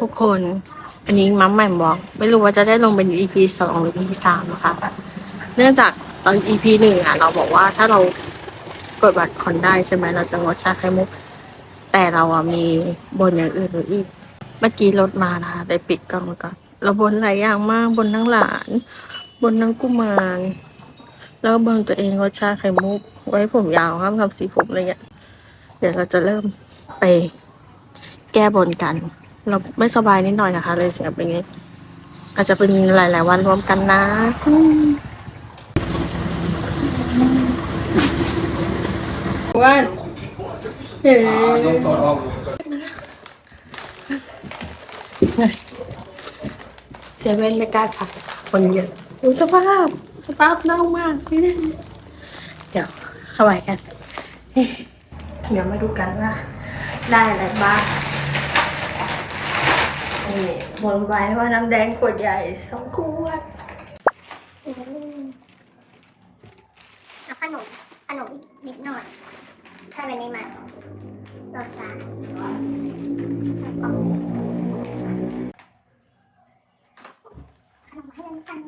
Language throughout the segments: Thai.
ทุกคนอันนี้มัมใหม่บอกไม่รู้ว่าจะได้ลงเป็น EP สองหรือ EP สามนะคะเนื่องจากตอน EP หนึ่งอะ เราบอกว่าถ้าเรากดบัตรคอนได้ใช่ไหมเราจะงดชาไข่มุก แต่เราอะมีบนอย่างอื่นไว้อีก เมื่อกี้รถมานะคะแต่ปิดกล้องไว้ก่อนเราบนหลายอย่างมากบนทั้งหลาน บนทั้งกุมารแล้วบนตัวเองรสชาไข่มุก ไว้ผมยาวห้ามทำสีผมอะไรเงี้ยเดี๋ยวเราจะเริ่มไป แก้บนกัน เราไม่สบายนิดหน่อยนะคะ เลยเสียงเป็นอย่างนี้อาจจะเป็นหลาย ๆ วันรวมกันนะว่าเฮ้เสียเว้นไม่กล้าค่ะ คนเยอะดูสภาพสภาพเน่ามากเดี๋ยวเข้าไปกัน เดี๋ยวมาดูกันว่าได้อะไรบ้างนี่ บนไว้ว่าน้ำแดงขวดใหญ่สองขวดแล้วขนมขนมอีกนิดหน่อย ถ้าเป็นนี้มันรสชาติขนมให้ยังกัน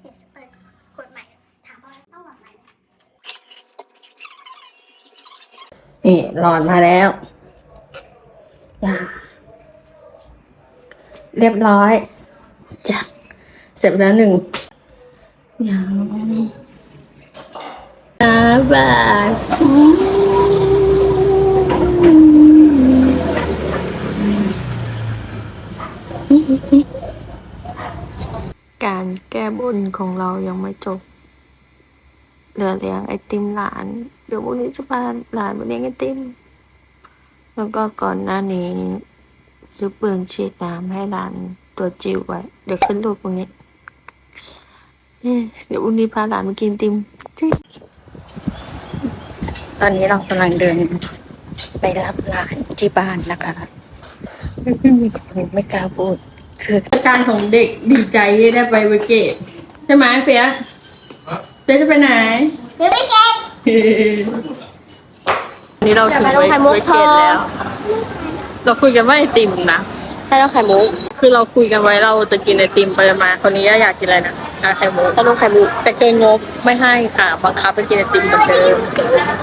เดี๋ยวจะเปิดขวดใหม่ถามว่าต้องหลอดใหม่ไหมนี่หลอดมาแล้วยา เรียบร้อยจ้ะเสร็จไปแล้วหนึ่งยังอาบายการแก้บนของเรายังไม่จบ เหลือเลี้ยงไอติมหลาน เดี๋ยวพรุ่งนี้จะพาหลานมาเลี้ยงไอติม แล้วก็ก่อนหน้านี้ ซื้อปืนฉีดน้ำให้หลานตัวจิ๋วไว้ เดี๋ยวขึ้นรูปตรงนี้เอ้ยเดี๋ยวพรุ่งนี้พาหลานมากินไอติมจิ๊ตอนนี้เรากำลังเดินไปรับหลานที่บ้านนะคะไม่มีคนไม่กล้าพูด คือการของเด็กดีใจที่ได้ไปเวเกตใช่ไหมเฟียเฟียจะไปไหนเดี๋ยวไม่เก็บนี่เราถึงเดี๋ยวไปไว้ลงไข่มุกไว้เกตเถอะแล้ว เราคุยกันว่าไอติมนะให้น้องไข่มุกคือเราคุยกันไว้เราจะกินไอติมไปมาคนนี้อยากกินอะไรนะชาไข่มุกให้น้องไข่มุกแต่เกินงบไม่ให้ค่ะบังคับไปกินไอติมเหมือนเดิม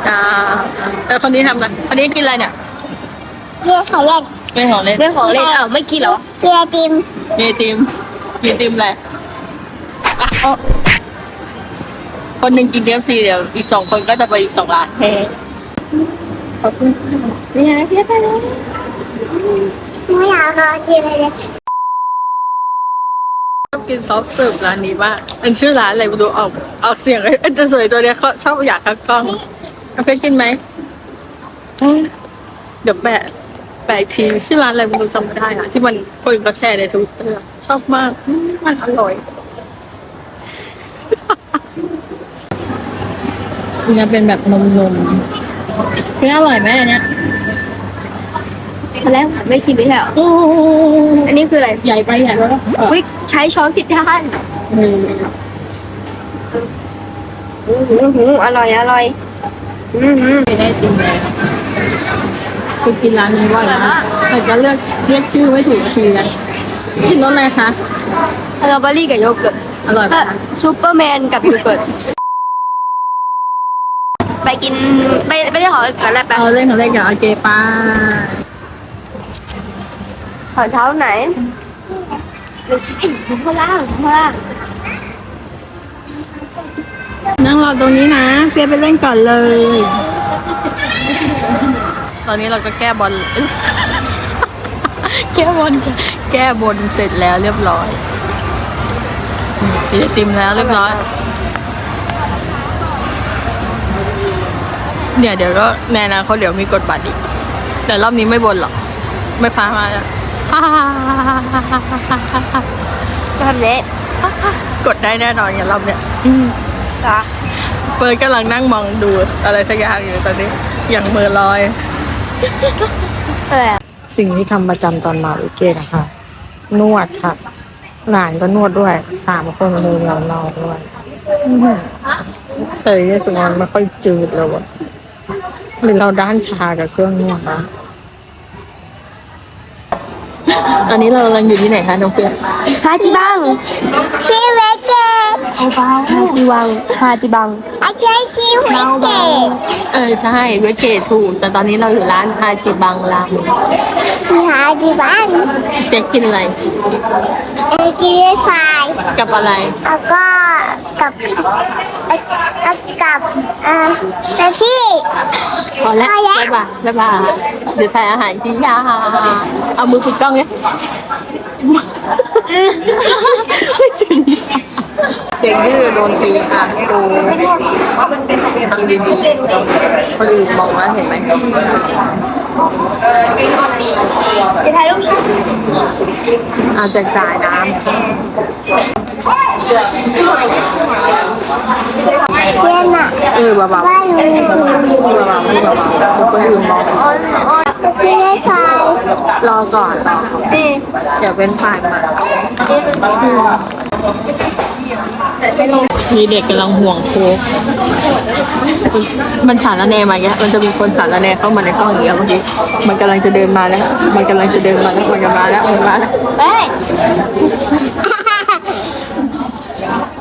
อ่าแต่คนนี้ทำนะคนนี้กินอะไรเนี่ยเรียกเขาเรียกเล่นของเล่นเรื่องของเล่นอ้าวไม่กินเหรอกินไอติมกินไอติมกินไอติมอะไรอะเอาคนหนึ่งกินเคฟซีเดี๋ยวอีกสองคนก็จะไปอีกสองร้านแค่ขอบคุณค่ะนี่ไงพี่ไปแล้ว ไม่อยากเอากินไปเลยชอบกินซอฟเสิร์ฟร้านนี้มากมันชื่อร้านอะไรไม่รู้ออกออกเสียงไอ้จะสวยตัวเนี้ยเขาชอบอยากคักกล้องกาแฟกินไหมอะเดี๋ยวแปะแปะอีกทีชื่อร้านอะไรไม่รู้จำไม่ได้อะที่มันคนก็แชร์ในทวิตเตอร์ชอบมากอืมมันอร่อย เนี่ยเป็นแบบนมนมๆคืออร่อยไหมอันเนี้ย ตอนแรกไม่กินไม่ใช่เหรอโอ้อันนี้คืออะไรใหญ่ไปใหญ่ไปแล้วเออวิใช้ช้อนผิดด้านเอออื้อหือหืออร่อยอร่อยอือหือไม่ได้จริงเลยคือกินร้านนี้บ่อยมากแต่ก็เลือกเรียกชื่อไม่ถูกทีแล้วกินรสอะไรคะสตรอเบอรี่กับโยเกิร์ตอร่อยไหมเอ่อคะซูเปอร์แมนกับโยเกิร์ตไปกินไปไปได้ขอกันแล้วไปเอาเล่นของเล่นกับโอเคป้าข อเท้าไหนไม่ใช่อยู่ข้างล่างข้างล่างนั่งรอตรงนี้นะเฟียไปเล่นก่อนเลย ตอนนี้เราก็แก้บอลเอ้ยแก้บอลแก้บนเสร็จแล้วเรียบร้อยกินไอติมแล้วเรียบร้อย เดี๋ยวเดี๋ยวก็แน่นะเขาเดี๋ยวมีกดบัตรอีก แต่รอบนี้ไม่บนหรอก ไม่พามาแล้วจะ ทำเนี้ยกดได้แน่นอนอย่างรอบเนี้ยเหรอเฟิร์นกำลังนั่งมองดูอะไรสักอย่างอยู่ตอนนี้ อย่างมือลอยเออสิ่งที่ทำประจำตอนมาวิเกตนะคะ นวดค่ะ หลานก็นวดด้วย สามคนมือเรานอนด้วยอื้อหือแต่รู้สึกว่ามันไม่ค่อยจืดเลยว่ะหรือเราด้านชากับเครื่องนวดนะ ตอนนี้เรากำลังอยู่ที่ไหนคะน้องเปียฮาจิบังชีวิตเกตฮาจิวังฮาจิบังอาใช้ชีวิตเกตเออใช่เวทเกตถูก แต่ตอนนี้เราอยู่ร้านฮาจิบังรามสีหาดีบ้านเปียกกินอะไรเออกินได้ไฟกับอะไรแล้วก็ กับเอ่อเอ่อกับเอ่อแต่ที่พอแล้วพอแล้วบ๊ายบายบ๊ายบายเดี๋ยวถ่ายอาหารที่ยาเอามือปิดกล้องไงเด็กดื้อโดนตีค่ะครูทำดีๆคนอื่นมองว่าเห็นไหมจะถ่ายรูปเอาแจกจ่ายน้เพื่อนอะำ เออเบาๆบ้านมีอยู่เบาๆเบาๆคนอื่นมองกินได้ไฟรอก่อนเดี๋ยวเป็นฝ่ายมามีเด็กกำลังห่วงโค้กมันสารแนมาอีกแล้วมันจะมีคนสารแนเข้ามาในกล้องอีกแล้วเมื่อกี้ มันกำลังจะเดินมาแล้ว มันกำลังจะเดินมาแล้ว มันกำลังมาแล้ว มันมาแล้วเฮ้ย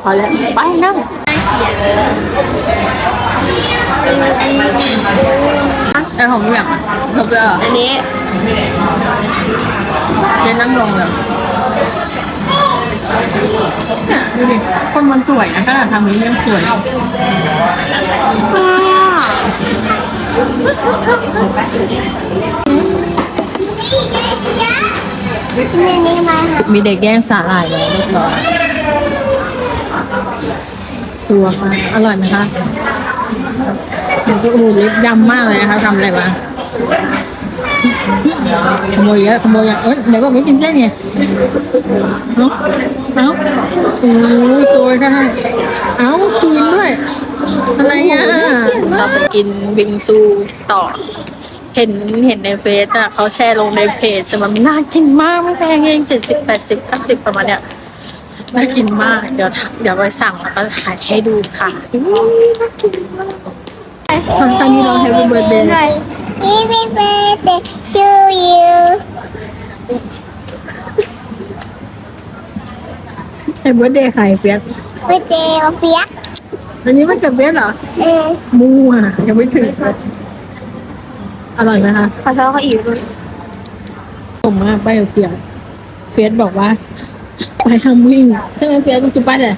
พอแล้ว ไปนั่งไอ้ของอย่างเขาเปล่าอันนี้เดินนั่งลงเลยเนี่ยดูดิ คนมันสวยนะขนาดทำนี้ยังสวยนี่นี่มาค่ะมีเด็กแย่งสาหร่ายแล้วเรียบร้อย ตัวค่ะอร่อยไหมคะโอ้โหเล็กดำมากเลยนะคะทำอะไรมาขโมยเยอะขโมยเยอะเอ้ยเดี๋ยวก็ไม่กินเส้นไงเอ้าเอ้าโอ้ยสวยค่ะเอ้าคืนด้วย อะไรอะเราไปกินบิงซูต่อ เห็นเห็นในเฟซอะเขาแชร์ลงในเพจใช่ไหมมันน่ากินมากไม่แพงเองเจ็ดสิบแปดสิบเก้าสิบประมาณเนี้ย น่ากินมาก เดี๋ยวเดี๋ยวไปสั่งแล้วก็ถ่ายให้ดูค่ะอุ๊ยน่ากินมากตอนนี้เราแฮปปี้เบิร์ดเดย์นี่เป็นเบเดชูยูแฮปปี้เบิร์ดเดย์ใครเปียกเบเดเฟียกอันนี้มันเกิดเปียกเหรอเออมูอะยังไม่ถึงเลยอร่อยไหมคะขอโทษเขาอีกด้วยผมมากไปกับเปียกเฟซบอกว่า ไปทำวิ่งใช่ไหมเฟียสมันคือป้าเนี่ย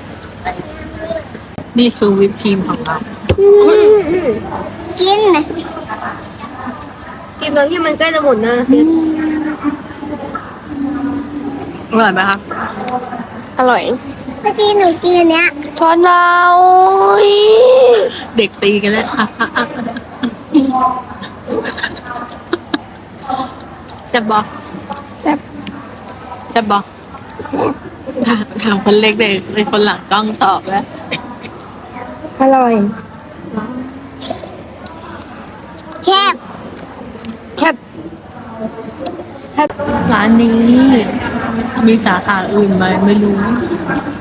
นี่คือวิปครีมของเรากินนะกินตอนที่มันใกล้จะหมดนะฟิกอร่อยไหมคะอร่อย เมื่อกี้หนูกินอันเนี้ยช้อนเราอีเด็กตีกันแล้วจะบอกแซ่บจะบอก ถามคนเล็กเด็กเป็นคนหลังกล้องตอบแล้ว อร่อย แคบ แคบ แคบ ร้านนี้ มีสาขาอื่นไหมไม่รู้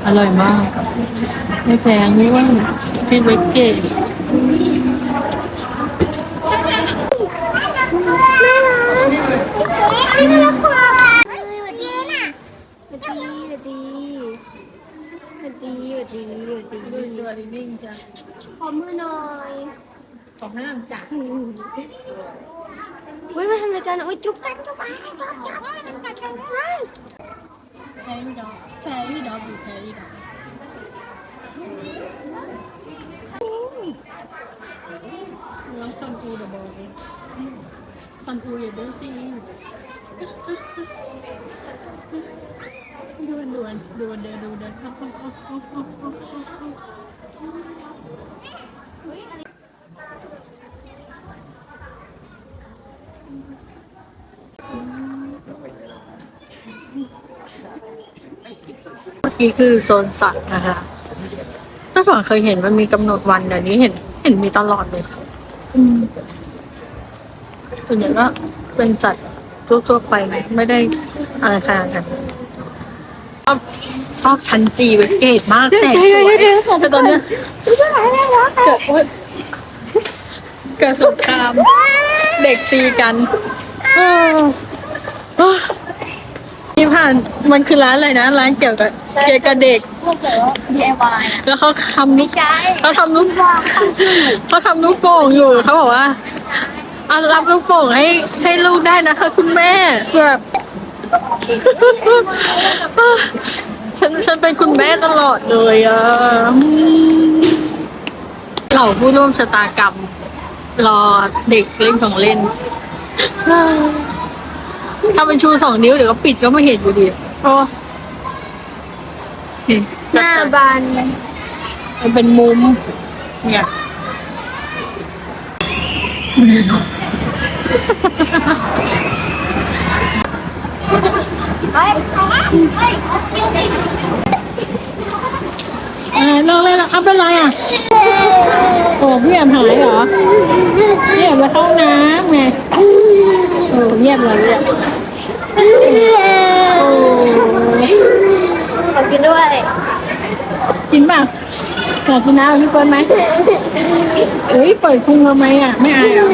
อร่อยมาก ไม่แพงด้วยที่เวกเกตน่ารักกินอะ สวัสดีสวัสดีสวั สดีสวัสดีสวัสดีตัวนิ่งจ้ะขอมือหน่อยของห้ามจ้ะอุ้ยมาทำรายการอุ้ยจุ๊บกันจุ๊บกันจุ๊บกันแพรี่ดอกแพรี่ดอกอยู่แพรี่ดอกน้องซันอูเดอะบอล ซันอูอย่าดูสิดูมันดูมันดูมันเดินดูเดินเมื่อกี้คือโซนสัตว์นะคะเมื่อก่อนเคยเห็นมันมีกำหนดวันเดี๋ยวนี้เห็น เห็นมีตลอดเลย อืม ส่วนใหญ่ก็เป็นสัตว์ทั่วๆไปไม่ได้อะไรขนาดนั้นชอบชอบชั้นจีเวกเกตมากแสกสวยแต่ตอนเนี้ยเจอโอ๊ยเกิดสงคราม เด็กตีกันเออเออนี่ผ่านมันคือร้านอะไรนะ ร้านเกี่ยวกับเกี่ยวกับเด็ก DIY แล้วเขาทำไม่ใช่เขาทำลูกเขาทำลูกโป่งอยู่เขาบอกว่า เอารับลูกโป่งให้ให้ลูกได้นะคะ คุณแม่แบบฉันฉันเป็นคุณแม่ตลอดเลยอะเหล่าผู้ร่วมชะตากรรม รอเด็กเล่นของเล่น ถ้าเป็นชูสองนิ้วเดี๋ยวก็ปิดก็ไม่เห็นอยู่ดีโอ้เห็นหน้าบานมันเป็นมุม เนี่ย เฮ้ออลองเลยละเอาเป็นไรอะ โอ้พี่แอมหายเหรอพี่แอมไปเข้าห้องน้ำไงโอ้เงียบเลยเนี่ยโอ้ ขอกินด้วย กินเปล่า อยากกินน้ำพี่เปิ้ลไหมเฮ้ยเปิดพุงทำไมอะ ไม่อายเหรอ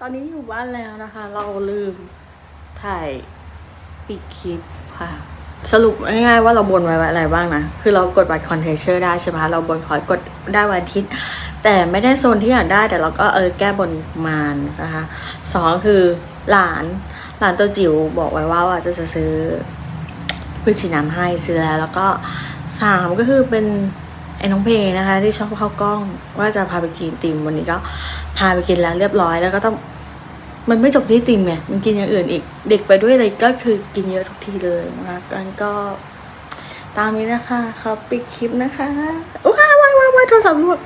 ตอนนี้อยู่บ้านแล้วนะคะ เราลืมถ่ายปิดคลิปค่ะ สรุปง่ายๆว่าเราบนไว้อะไรบ้างนะ คือเรากดบัตรคอนเทนเชอร์ได้ใช่ไหมเราบนขอกดได้วันอาทิตย์ แต่ไม่ได้โซนที่อยากได้แต่เราก็เออแก้บนมานนะคะสองคือหลานหลานตัวจิ๋วบอกไว้ว่าว่าจะซื้อพืชฉีดน้ำให้ซื้อแล้วแล้วก็ สามก็คือเป็นไอ้น้องเพนะคะ ที่ชอบเข้ากล้องว่าจะพาไปกินติมวันนี้ก็พาไปกินแล้วเรียบร้อยแล้วก็ต้องมันไม่จบที่ติมไงมันกินอย่างอื่นอีก เด็กไปด้วยเลยก็คือกินเยอะทุกทีเลยนะคะกันก็ตามนี้นะคะเขาปิดคลิปนะคะว้ายว้ายว้าวโทรศัพท์รวด